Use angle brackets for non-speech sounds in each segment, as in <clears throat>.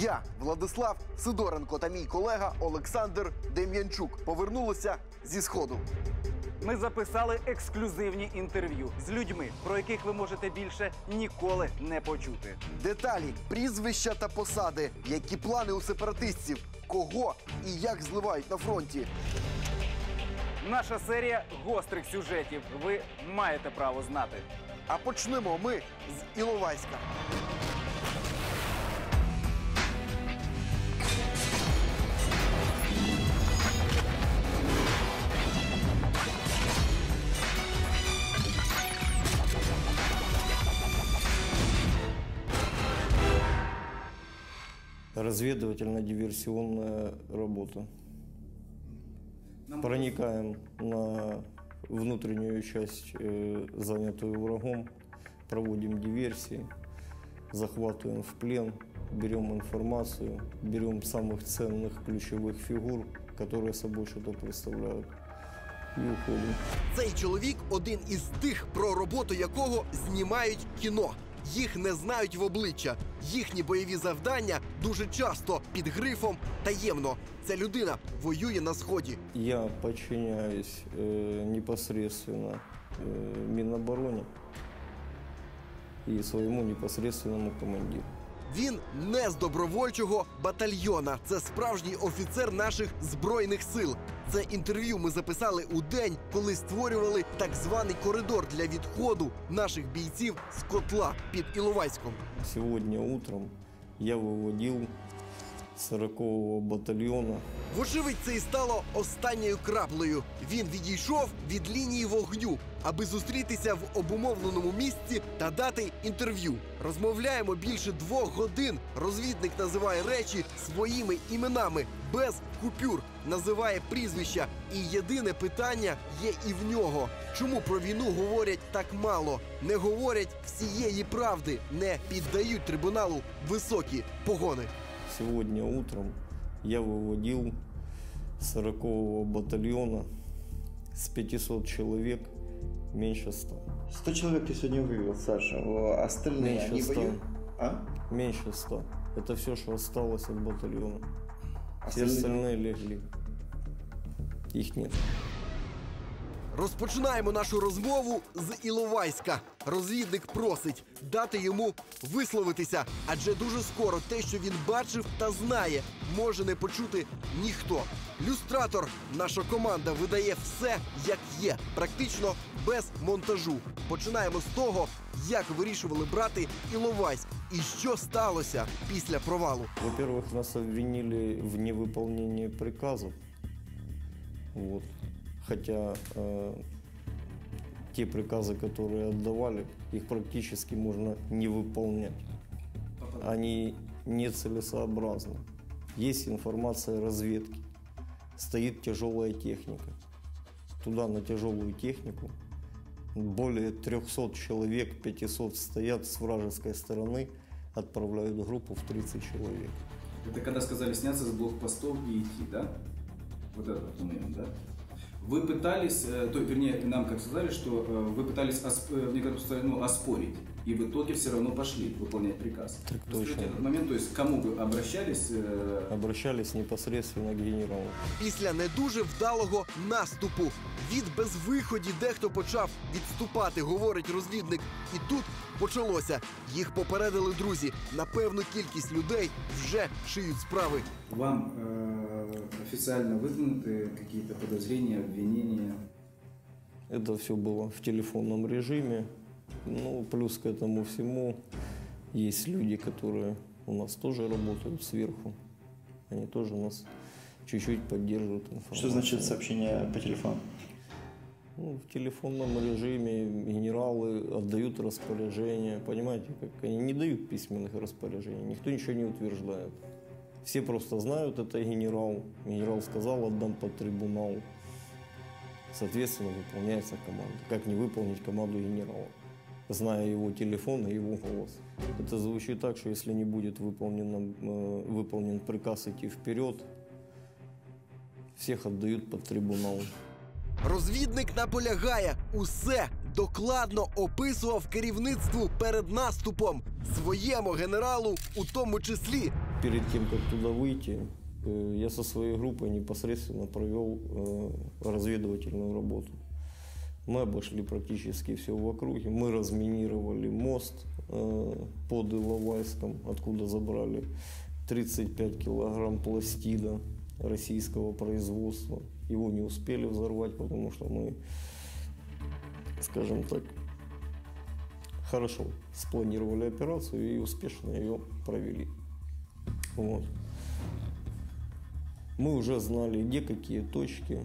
Я, Владислав Сидоренко та мій колега Олександр Дем'янчук повернулися зі сходу. Ми записали ексклюзивні інтерв'ю з людьми, про яких ви можете більше ніколи не почути. Деталі, прізвища та посади, які плани у сепаратистів, кого і як зливають на фронті. Наша серія гострих сюжетів. Ви маєте право знати. А почнемо ми з Іловайська. Разведывательно-диверсионная работа. Проникаем на внутреннюю часть, э, занятую врагом, проводим диверсии, захватываем в плен, берем информацию, берем самых ценных ключевых фигур, которые собой что-то представляют, и уходим. Цей чоловік один із тих, про роботу якого знімають кіно. Їх не знають в обличчя. Їхні бойові завдання дуже часто під грифом таємно. Ця людина воює на сході. Я подчиняюсь э, непосредственно э, Минобороне и своему непосредственному командиру. Він не з добровольчого батальйона. Це справжній офіцер наших збройних сил. Це інтерв'ю ми записали у день, коли створювали так званий коридор для відходу наших бійців з котла під Іловайськом. Сьогодні утром я виводив 40-го батальона Вочевидь, це і стало останньою краплею. Він відійшов від лінії вогню, аби зустрітися в обумовленому місці та дати інтерв'ю. Розмовляємо більше двох годин. Розвідник називає речі своїми іменами без купюр, називає прізвища. І єдине питання є і в нього: чому про війну говорять так мало? Не говорять всієї правди, не піддають трибуналу високі погони. Сегодня утром я выводил 40-го батальона с 500 человек меньше 100. 100 человек ты сегодня вывел, Саша. Остальные, Меньше они 100. воюют? А? Меньше 100. Это все, что осталось от батальона. Все Остальные? остальные легли. Их нет. Розпочинаємо нашу розмову з Іловайська. Розвідник просить дати йому висловитися, адже дуже скоро те, що він бачив та знає, може не почути ніхто. Люстратор, наша команда видає все, як є, практично без монтажу. Починаємо з того, як вирішували брати Іловайськ і що сталося після провалу. Во-первых, нас обвинили в невыполнении приказов. Вот. Хотя э, те приказы, которые отдавали, их практически можно не выполнять. Они нецелесообразны. Есть информация разведки. Стоит тяжелая техника. Туда на тяжелую технику более 300 человек, 500 стоят с вражеской стороны, отправляют группу в 30 человек. Это когда сказали сняться с блокпостов и идти, да? Вот этот момент, да? Вы пытались, э, то, вернее, нам как сказали, что э, вы пытались осп- э, в некотором смысле, ну, оспорить, и в итоге все равно пошли выполнять приказ. Так Расскажите точно. этот момент, то есть к кому вы обращались? э, Обращались непосредственно к генералу. Після не дуже вдалого наступу від безвиході дехто почав відступати, говорить розвідник. І тут почалося. Їх попередили друзі. На певну кількість людей вже шиють справи. Вам э, официально выдвинуты какие-то подозрения, обвинения? Это все было в телефонном режиме. Ну, плюс к этому всему есть люди, которые у нас тоже работают сверху. Они тоже нас чуть-чуть поддерживают информацию. Что значит сообщение по телефону? Ну, в телефонном режиме генералы отдают распоряжения. Понимаете, как они не дают письменных распоряжений, никто ничего не утверждает. Все просто знают, это генерал. Генерал сказал, отдам под трибунал. Соответственно, выполняется команда. Как не выполнить команду генерала? Зная его телефон и его голос. Это звучит так, что если не будет выполнено, э, выполнен приказ идти вперед, всех отдают под трибунал. Розвідник наполягає усе докладно описував керівництву перед наступом своєму генералу, у тому числі. Перед тем, как туда выйти, э, я со своей группой непосредственно провел э, разведывательную работу. Мы обошли практически все в округе. Мы разминировали мост э, под Иловайском, откуда забрали 35 килограмм пластида российского производства. Его не успели взорвать, потому что мы, скажем так, хорошо спланировали операцию и успешно ее провели. Вот. Мы уже знали, где какие точки,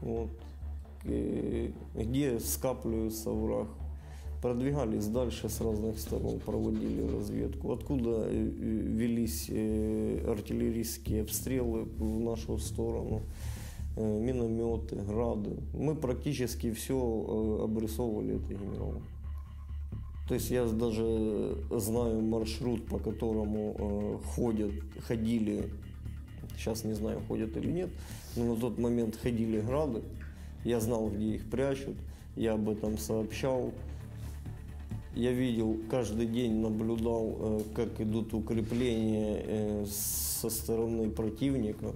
вот, где скапливается враг. Продвигались дальше с разных сторон, проводили разведку. Откуда э, велись э, артиллерийские обстрелы в нашу сторону, э, минометы, грады. Мы практически все обрисовывали это генералу. То есть я даже знаю маршрут, по которому э, ходят, ходили, сейчас не знаю, ходят или нет, но на тот момент ходили грады. Я знал, где их прячут, я об этом сообщал. Я видел, каждый день наблюдал, э, как идут укрепления э, со стороны противника,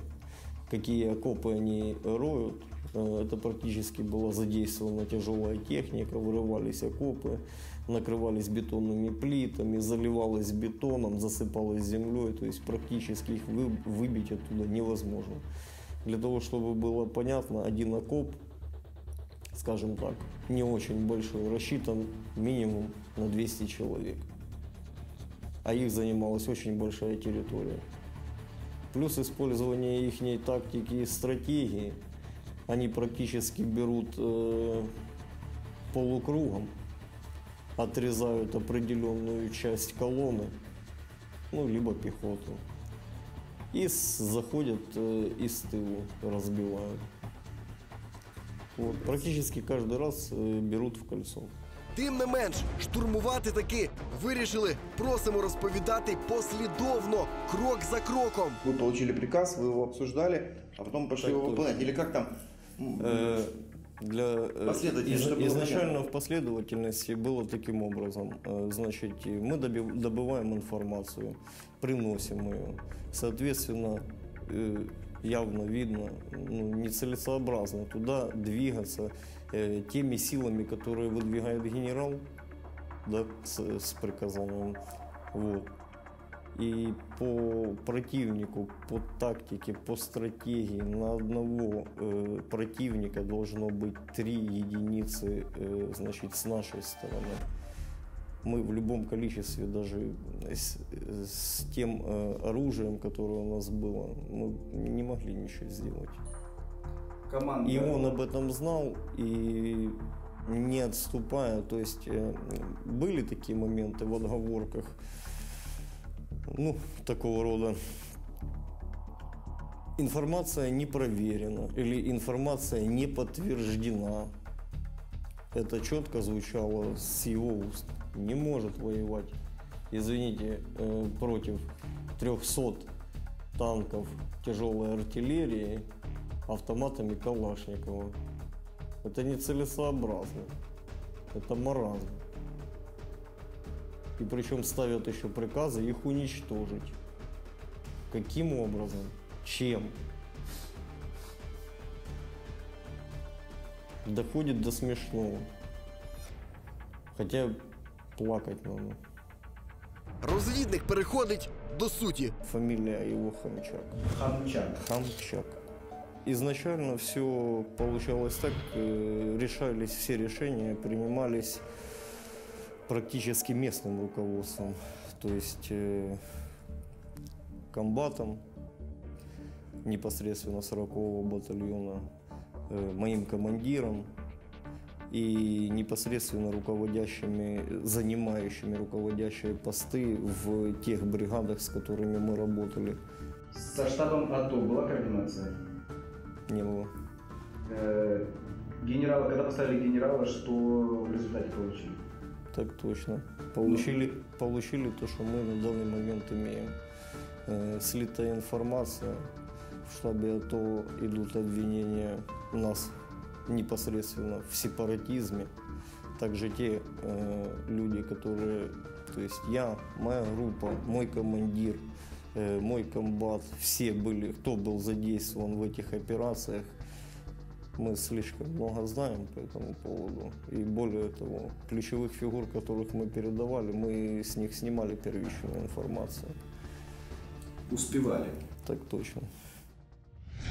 какие окопы они роют. Э, Это практически была задействована тяжелая техника, вырывались окопы, накрывались бетонными плитами, заливалось бетоном, засыпалось землей, то есть практически их вы- выбить оттуда невозможно. Для того, чтобы было понятно, один окоп, скажем так, не очень большой, рассчитан минимум на 200 человек. А их занималась очень большая территория. Плюс использование их тактики и стратегии, они практически берут э, полукругом, отрезают определенную часть колонны, ну, либо пехоту. И с- заходят э, из тылу, разбивают. Вот, практически каждый раз э, берут в кольцо. Тим не менш, штурмувати таки вирішили. Просимо розповідати послідовно, крок за кроком. Вы получили приказ, вы его обсуждали, а потом пошли Так его точно. выполнять. Или как там? Э, Для, э, из- изначально в последовательности было таким образом. Э, Значит, мы добываем информацию, приносим ее. Соответственно, явно видно, ну, нецелесообразно туда двигаться э, теми силами, которые выдвигает генерал, да, с, с приказанием. Вот. И по противнику, по тактике, по стратегии на одного э, противника должно быть три единицы, э, значит, с нашей стороны. Мы в любом количестве, даже с, с тем э, оружием, которое у нас было, мы не могли ничего сделать. Команда. И он об этом знал и не отступая, то есть э, были такие моменты в отговорках, ну, такого рода. Информация не проверена или информация не подтверждена. Это четко звучало с его уст. Не может воевать, извините, э, против 300 танков тяжелой артиллерии автоматами Калашникова. Это нецелесообразно. Это маразм. И причем ставят еще приказы их уничтожить. Каким образом? Чем? Доходит до смешного. Хотя плакать надо. Розвідник переходить до суті. Фамилия его Хомчак. Хамчак. Хамчак. Изначально все получалось так, э, решались все решения, принимались практически местным руководством, то есть э, комбатом непосредственно 40-го батальона, э, моим командиром и непосредственно руководящими, занимающими руководящие посты в тех бригадах, с которыми мы работали, Со штабом АТО была координация? не было. Э, Генерала, когда поставили генерала, что в результате получили? Так точно. Получили, получили то, что мы на данный момент имеем. Э, слитая информация. В штабе АТО идут обвинения нас непосредственно в сепаратизме. Также те э, люди, которые, то есть я, моя группа, мой командир, э, мой комбат, все были, кто был задействован в этих операциях. Мы слишком много знаем по этому поводу. И более того, ключевых фигур, которых мы передавали, мы с них снимали первичную информацию. Успевали. Так точно.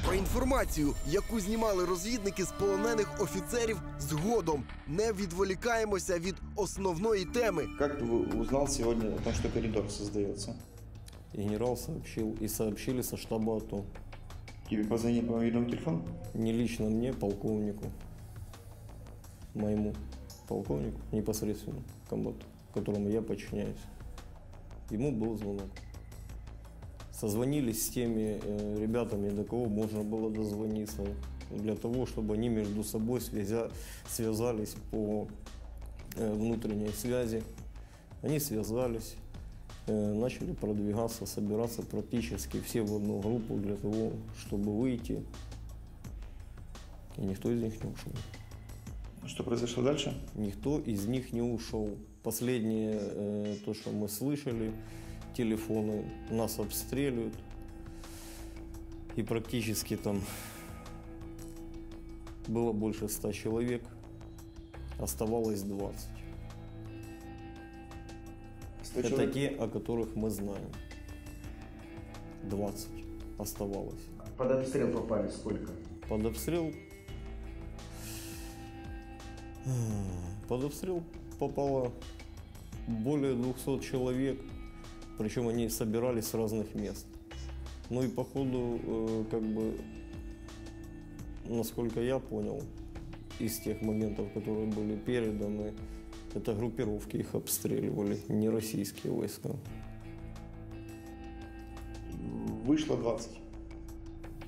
Про інформацію, яку знімали розвідники з полонених офіцерів, згодом не відволікаємося від основної теми. Как ты узнал сегодня о том, что коридор создается? И генерал сообщил, и сообщили со штаба АТО. Тебе позвонили по мобильному телефону? Не лично мне, полковнику. Моему полковнику, непосредственно комбату, которому я подчиняюсь. Ему был звонок. Созвонились с теми э, ребятами, до кого можно было дозвониться, для того, чтобы они между собой связя- связались по э, внутренней связи. Они связались, начали продвигаться, собираться практически все в одну группу для того, чтобы выйти. И никто из них не ушел. Что произошло дальше? Никто из них не ушел. Последнее, э, то, что мы слышали, телефоны нас обстреливают. И практически там было больше ста человек, оставалось 20. Сто Это те, о которых мы знаем. 20 оставалось. Под обстрел попали сколько? Под обстрел... Под обстрел попало более 200 человек, причем они собирались с разных мест. Ну и походу, э, как бы, насколько я понял, из тех моментов, которые были переданы, это группировки их обстреливали, не российские войска. Вышло 20.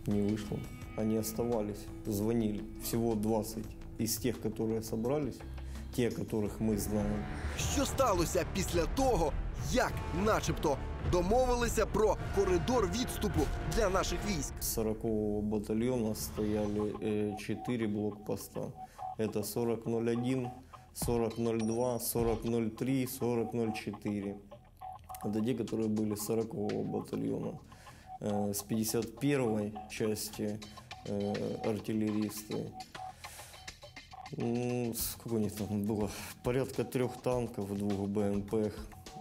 Не вышло. Они оставались, звонили. Всего 20 из тех, которые собрались, те, которых мы знаем. Що сталося після того, як, начебто, домовилися про коридор відступу для наших військ? С 40-го батальона стояли 4 блокпоста. Это 4001, 4002, 4003, 4004. Это те, которые были с 40-го батальона. Э, С 51-й части э, артиллеристы. Ну, сколько у них там было? Порядка трех танков, двух БМП,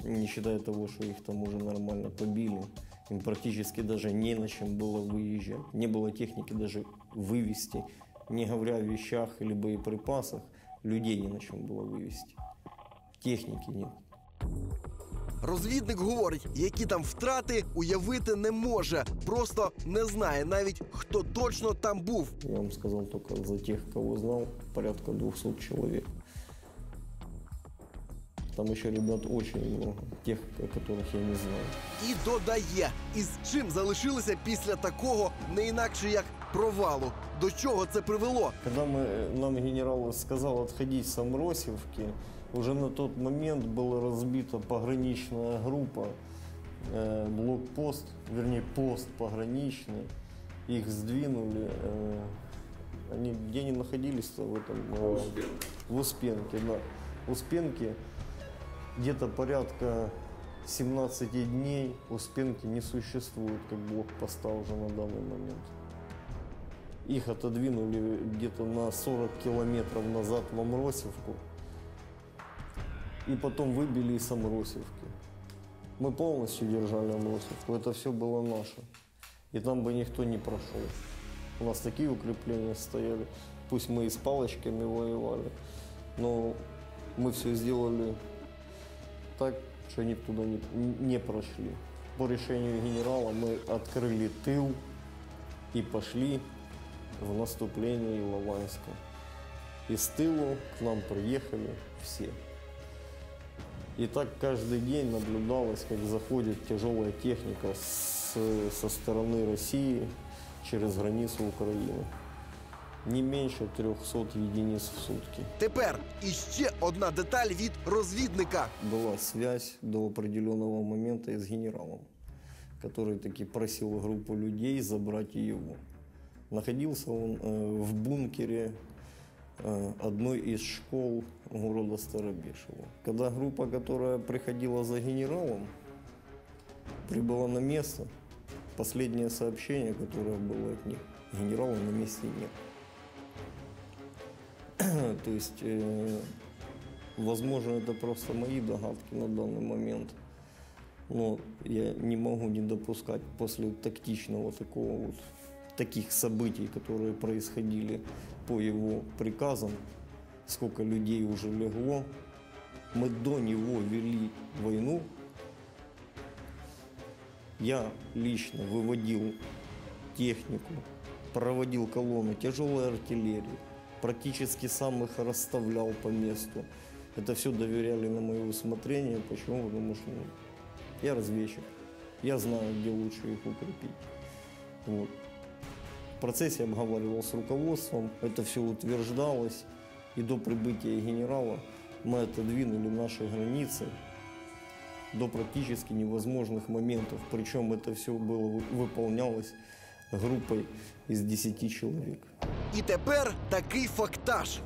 не считая того, что их там уже нормально побили. Им практически даже не на чем было выезжать. Не было техники даже вывести, не говоря о вещах или боеприпасах, людей не на чем было вывести. Техники нет. Розвідник говорить, які там втрати уявити не може, просто не знає навіть хто точно там був. Я вам сказал только за тех, кого знал, порядка 200 человек. Там еще ребят очень много, тех, о которых я не знаю. І додає, із чим залишилися після такого не інакше як провалу. До чого це привело? Когда мы, нам генерал сказал отходить с Амросевки, уже на тот момент была разбита пограничная группа, э, блокпост, вернее пост пограничный. Их сдвинули. э, они, где они находились-то в этом? э, в Успенке, да. В Успенке где-то порядка 17 дней Успенки не существует как блокпоста уже на данный момент. Их отодвинули где-то на 40 километров назад в Амросевку. И потом выбили из Амросевки. Мы полностью держали Амросевку. Это все было наше. И там бы никто не прошел. У нас такие укрепления стояли. Пусть мы и с палочками воевали, но мы все сделали так, что они туда не, не прошли. По решению генерала мы открыли тыл и пошли в наступление Иловайска. И с тылу к нам приехали все. И так каждый день наблюдалось, как заходит тяжелая техника с- со стороны России через границу Украины. Не меньше 300 единиц в сутки. Тепер іще одна деталь від розвідника. Была связь до определенного момента и с генералом, который таки просил группу людей забрать его. Находился он э, в бункере э, одной из школ города Старобешево. Когда группа, которая приходила за генералом, Прибыла на место. Последнее сообщение, которое было от них, генерала на месте нет. <clears throat> То есть, э, возможно, это просто мои догадки на данный момент. Но я не могу не допускать после тактичного такого вот, таких событий, которые происходили по его приказам, сколько людей уже легло. Мы до него вели войну. Я лично выводил технику, проводил колонны тяжелой артиллерии, практически сам их расставлял по месту. Это все доверяли на мое усмотрение. Почему? Потому что ну, я разведчик. Я знаю, где лучше их укрепить. Вот. В процессе обговаривал с руководством, это все утверждалось. И до прибытия генерала мы отодвинули наши границы до практически невозможных моментов. Причем это все было вы- выполнялось группой из 10 человек. І тепер такий фактаж.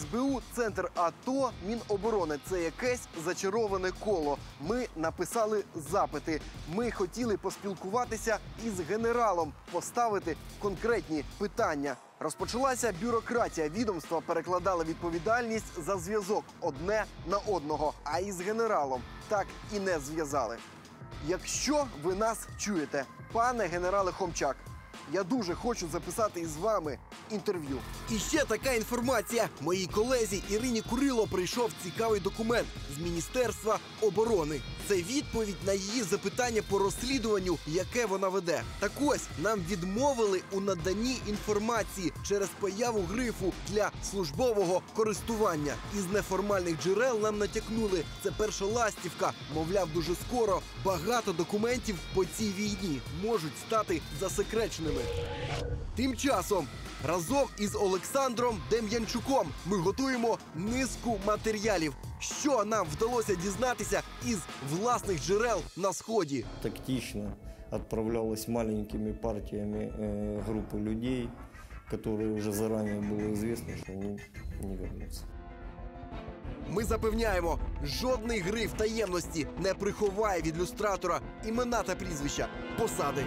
СБУ, центр АТО, Міноборони це якесь зачароване коло. Ми написали запити. Ми хотіли поспілкуватися із генералом, поставити конкретні питання. Розпочалася бюрократія. Відомства перекладали відповідальність за зв'язок одне на одного. А із генералом так і не зв'язали. Якщо ви нас чуєте, пане генерале Хомчак, я дуже хочу записати із вами інтерв'ю. І ще така інформація. Моїй колезі Ірині Курило прийшов цікавий документ з Міністерства оборони. Це відповідь на її запитання по розслідуванню, яке вона веде. Так ось нам відмовили у наданні інформації через появу грифу для службового користування. Із неформальних джерел нам натякнули. Це перша ластівка. Мовляв, дуже скоро багато документів по цій війні можуть стати засекреченими Тим часом разом із Олександром Дем'янчуком ми готуємо низку матеріалів. Що нам вдалося дізнатися із власних джерел на сході? Тактично отправлялась маленькими партиями э, группы людей, которые уже заранее было известно, что они не вернутся. Ми запевняємо, жодний гриф таємності не приховає від люстратора імена та прізвища посади.